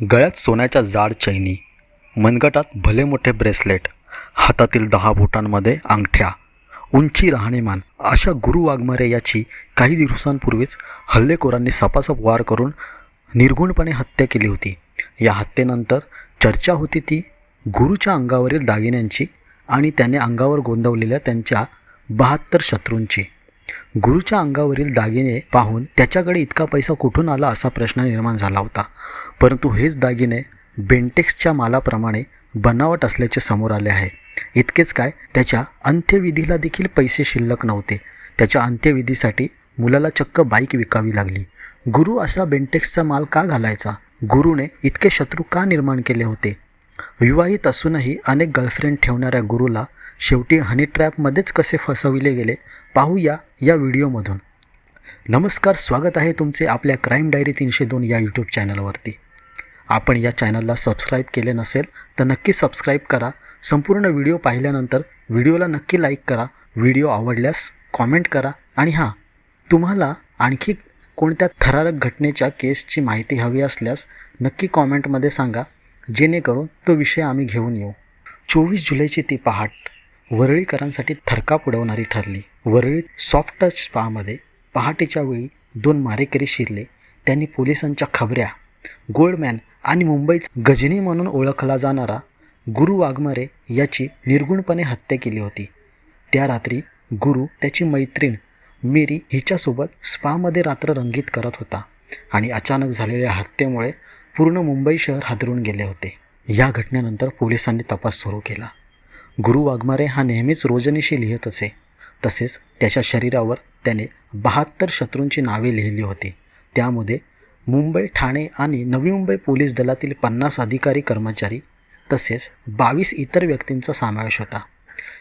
गळ्यात सोन्याच्या जाड चैनी मनगटात भले मोठे ब्रेसलेट हातातील दहा बोटांमध्ये अंगठ्या उंची राहणीमान अशा गुरु वाघमारे याची काही दिवसांपूर्वीच हल्लेखोरांनी सपासप वार करून निर्गुणपणे हत्या केली होती. या हत्येनंतर चर्चा होती ती गुरुच्या अंगावरील दागिन्यांची आणि त्याने अंगावर गोंदवलेल्या त्यांच्या बहात्तर शत्रूंची. गुरुच्या अंगावरील दागिने पाहून त्याच्याकडे इतका पैसा कुठून आला असा प्रश्न निर्माण झाला होता. परंतु हेच दागिने बेंटेक्सच्या मालाप्रमाणे बनावट असल्याचे समोर आले आहे. इतकेच काय त्याच्या अंत्यविधीला देखील पैसे शिल्लक नव्हते. त्याच्या अंत्यविधीसाठी मुलाला चक्क बाईक विकावी लागली. गुरु असा बेंटेक्सचा माल का घालायचा? गुरुने इतके शत्रू का निर्माण केले होते? विवाहित असूनही अनेक गर्लफ्रेंड ठेवणाऱ्या गुरुला शेवटी हनी ट्रॅपमध्येच कसे फसविले गेले पाहूया या व्हिडिओमधून. नमस्कार स्वागत आहे तुमचे आपल्या क्राईम डायरी तीनशे दोन या यूट्यूब चॅनलवरती आपण या चॅनलला सबस्क्राईब केले नसेल तर नक्की सबस्क्राईब करा. संपूर्ण व्हिडिओ पाहिल्यानंतर व्हिडिओला नक्की लाईक करा. व्हिडिओ आवडल्यास कॉमेंट करा. आणि हां तुम्हाला आणखी कोणत्या थरारक घटनेच्या केसची माहिती हवी असल्यास नक्की कॉमेंटमध्ये सांगा. जेणेकरून तो विषय आम्ही घेऊन येऊ. चोवीस जुलैची ती पहाट वरळीकरांसाठी थरकाप उडवणारी ठरली. वरळीत सॉफ्ट टच स्पामध्ये पहाटेच्या वेळी दोन मारेकरी शिरले. त्यांनी पोलिसांच्या खबऱ्या गोल्डमॅन आणि मुंबईत गजनी म्हणून ओळखला जाणारा गुरु वाघमारे याची निर्गुणपणे हत्या केली होती. त्या रात्री गुरु त्याची मैत्रीण मेरी हिच्यासोबत स्पामध्ये रात्र रंगीत करत होता आणि अचानक झालेल्या हत्येमुळे पूर्ण मुंबई शहर हादरून गेले होते. या घटनेनंतर पोलिसांनी तपास सुरू केला. गुरु वाघमारे हा नेहमीच रोजनिशी लिहित असे तसेच त्याच्या शरीरावर त्याने बहात्तर शत्रूंची नावे लिहिली होती. त्यामध्ये मुंबई ठाणे आणि नवी मुंबई पोलीस दलातील पन्नास अधिकारी कर्मचारी तसेच बावीस इतर व्यक्तींचा समावेश होता.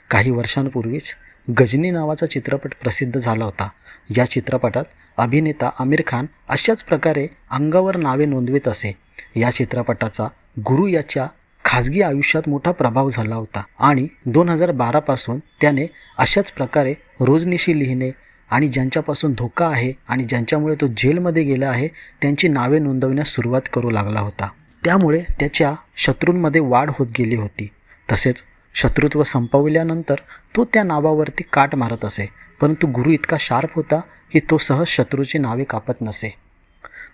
काही वर्षांपूर्वीच गजनी नावाचा चित्रपट प्रसिद्ध झाला होता. या चित्रपटात अभिनेता आमिर खान अशाच प्रकारे अंगावर नावे नोंदवित असे. या चित्रपटाचा गुरु याच्या खाजगी आयुष्यात मोठा प्रभाव झाला होता. आणि दोन हजार बारापासून त्याने अशाच प्रकारे रोजनिशी लिहिणे आणि ज्यांच्यापासून धोका आहे आणि ज्यांच्यामुळे तो जेलमध्ये गेला आहे त्यांची नावे नोंदवण्यास सुरुवात करू लागला होता. त्यामुळे त्याच्या शत्रूंमध्ये वाढ होत गेली होती. तसेच शत्रुत्व संपवल्यानंतर तो त्या नावावरती काट मारत असे परंतु गुरु इतका शार्प होता की तो सहज शत्रूची नावे कापत नसे.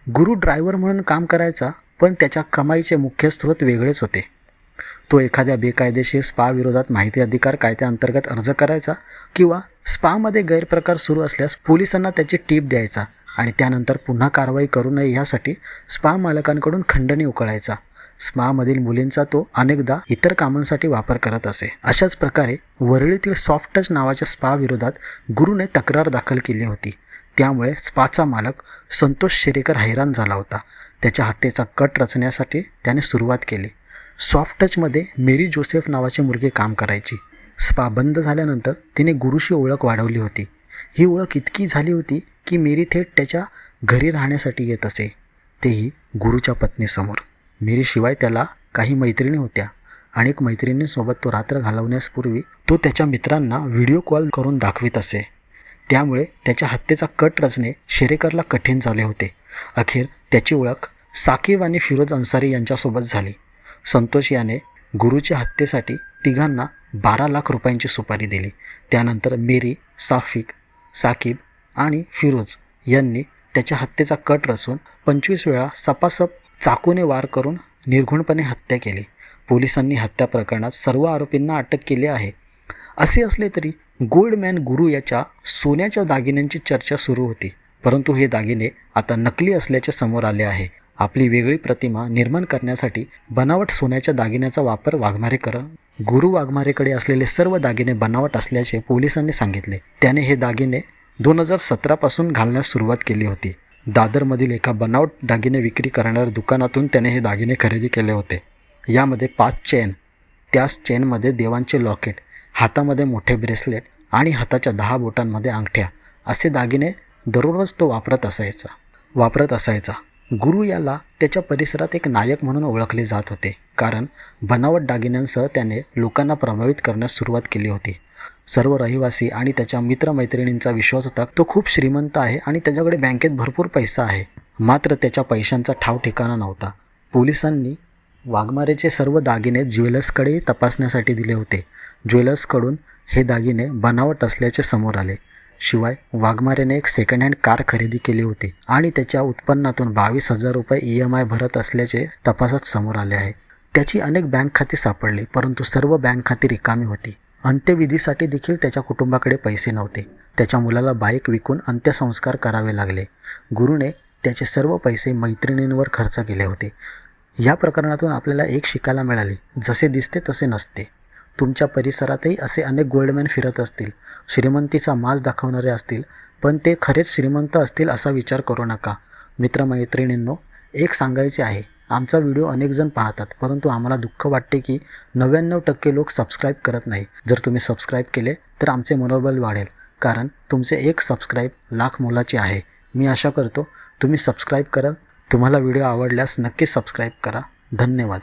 गुरु ड्रायव्हर म्हणून काम करायचा पण त्याच्या कमाईचे मुख्य स्रोत वेगळेच होते. तो एखाद्या बेकायदेशीर स्पाविरोधात माहिती अधिकार कायद्याअंतर्गत अर्ज करायचा किंवा स्पामध्ये गैरप्रकार सुरू असल्यास पोलिसांना त्याची टीप द्यायचा आणि त्यानंतर पुन्हा कारवाई करू नये यासाठी स्पा मालकांकडून खंडणी उकळायचा. स्पामधील मुलींचा तो अनेकदा इतर कामांसाठी वापर करत असे. अशाच प्रकारे वरळीतील सॉफ्ट टच नावाच्या स्पा विरोधात गुरुने तक्रार दाखल केली होती. त्यामुळे स्पाचा मालक संतोष शेरेकर हैराण झाला होता. त्याच्या हत्येचा कट रचण्यासाठी त्याने सुरुवात केली. सॉफ्ट टचमध्ये मेरी जोसेफ नावाची मुलगी काम करायची. स्पा बंद झाल्यानंतर तिने गुरुशी ओळख वाढवली होती. ही ओळख इतकी झाली होती की मेरी थेट त्याच्या घरी राहण्यासाठी येत असे. तेही गुरुच्या पत्नीसमोर. मेरीशिवाय त्याला काही मैत्रिणी होत्या. अनेक मैत्रिणींसोबत तो रात्र घालवण्यापूर्वी तो त्याच्या मित्रांना व्हिडिओ कॉल करून दाखवित असे. त्यामुळे त्याच्या हत्येचा कट रचणे शेरेकरला कठीण झाले होते. अखेर त्याची ओळख साकीब आणि फिरोज अन्सारी यांच्यासोबत झाली. संतोष याने गुरुच्या हत्येसाठी तिघांना बारा लाख रुपयांची सुपारी दिली. त्यानंतर मेरी साफिक साकीब आणि फिरोज यांनी त्याच्या हत्येचा कट रचून पंचवीस वेळा सपासप चाकूने वार करून निर्घुणपणे हत्या केली. पोलिसांनी हत्या प्रकरणात सर्व आरोपींना अटक केली आहे. असे असले तरी गोल्डमॅन गुरु याच्या सोन्याच्या दागिन्यांची चर्चा सुरू होती. परंतु हे दागिने आता नकली असल्याचे समोर आले आहे. आपली वेगळी प्रतिमा निर्माण करण्यासाठी बनावट सोन्याच्या दागिन्याचा वापर वाघमारेकर गुरु वाघमारेकडे असलेले सर्व दागिने बनावट असल्याचे पोलिसांनी सांगितले. त्याने हे दागिने दोन हजार सतरापासून घालण्यास सुरुवात केली होती. दादरमधील एका बनावट दागिने विक्री करणाऱ्या दुकानातून त्याने हे दागिने खरेदी केले होते. यामध्ये पाच चेन त्याच चेनमध्ये देवांचे लॉकेट हातामध्ये मोठे ब्रेसलेट आणि हाताच्या दहा बोटांमध्ये अंगठ्या असे दागिने दररोज तो वापरत असायचा. वापरत असायचा. गुरु याला त्याच्या परिसरात एक नायक म्हणून ओळखले जात होते. कारण बनावट दागिन्यांसह त्याने लोकांना प्रभावित करण्यास सुरुवात केली होती. सर्व रहिवासी आणि त्याच्या मित्रमैत्रिणींचा विश्वास होता तो खूप श्रीमंत आहे आणि त्याच्याकडे बँकेत भरपूर पैसा आहे. मात्र त्याच्या पैशांचा ठाव ठिकाणा नव्हता. पोलिसांनी वाघमारेचे सर्व दागिने ज्वेलर्सकडे तपासण्यासाठी दिले होते. ज्वेलर्सकडून हे दागिने बनावट असल्याचे समोर आले. शिवाय वाघमारेने एक सेकंड हँड कार खरेदी केली होती आणि त्याच्या उत्पन्नातून बावीस हजार रुपये ई एम आय भरत असल्याचे तपासात समोर आले आहे. त्याची अनेक बँक खाती सापडली परंतु सर्व बँक खाती रिकामी होती. अंत्यविधीसाठी देखील त्याच्या कुटुंबाकडे पैसे नव्हते. त्याच्या मुलाला बाईक विकून अंत्यसंस्कार करावे लागले. गुरुने त्याचे सर्व पैसे मैत्रिणींवर खर्च केले होते. या प्रकरणातून आपल्याला एक शिकायला मिळाले. जसे दिसते तसे नसते. तुमच्या परिसरातही असे अनेक गोल्डमॅन फिरत असतील श्रीमंतीचा माज दाखवणारे असतील पण ते खरेच श्रीमंत असतील असा विचार करू नका. मित्रमैत्रिणींनो एक सांगायचे आहे आमचा व्हिडिओ अनेकजण पाहतात परंतु आम्हाला दुःख वाटते की नव्याण्णव टक्के लोक सबस्क्राईब करत नाही. जर तुम्ही सबस्क्राईब केले तर आमचे मनोबल वाढेल कारण तुमचे एक सबस्क्राईब लाख मोलाचे आहे. मी आशा करतो तुम्ही सबस्क्राईब कराल. तुम्हाला व्हिडिओ आवडल्यास नक्की सबस्क्राईब करा. धन्यवाद.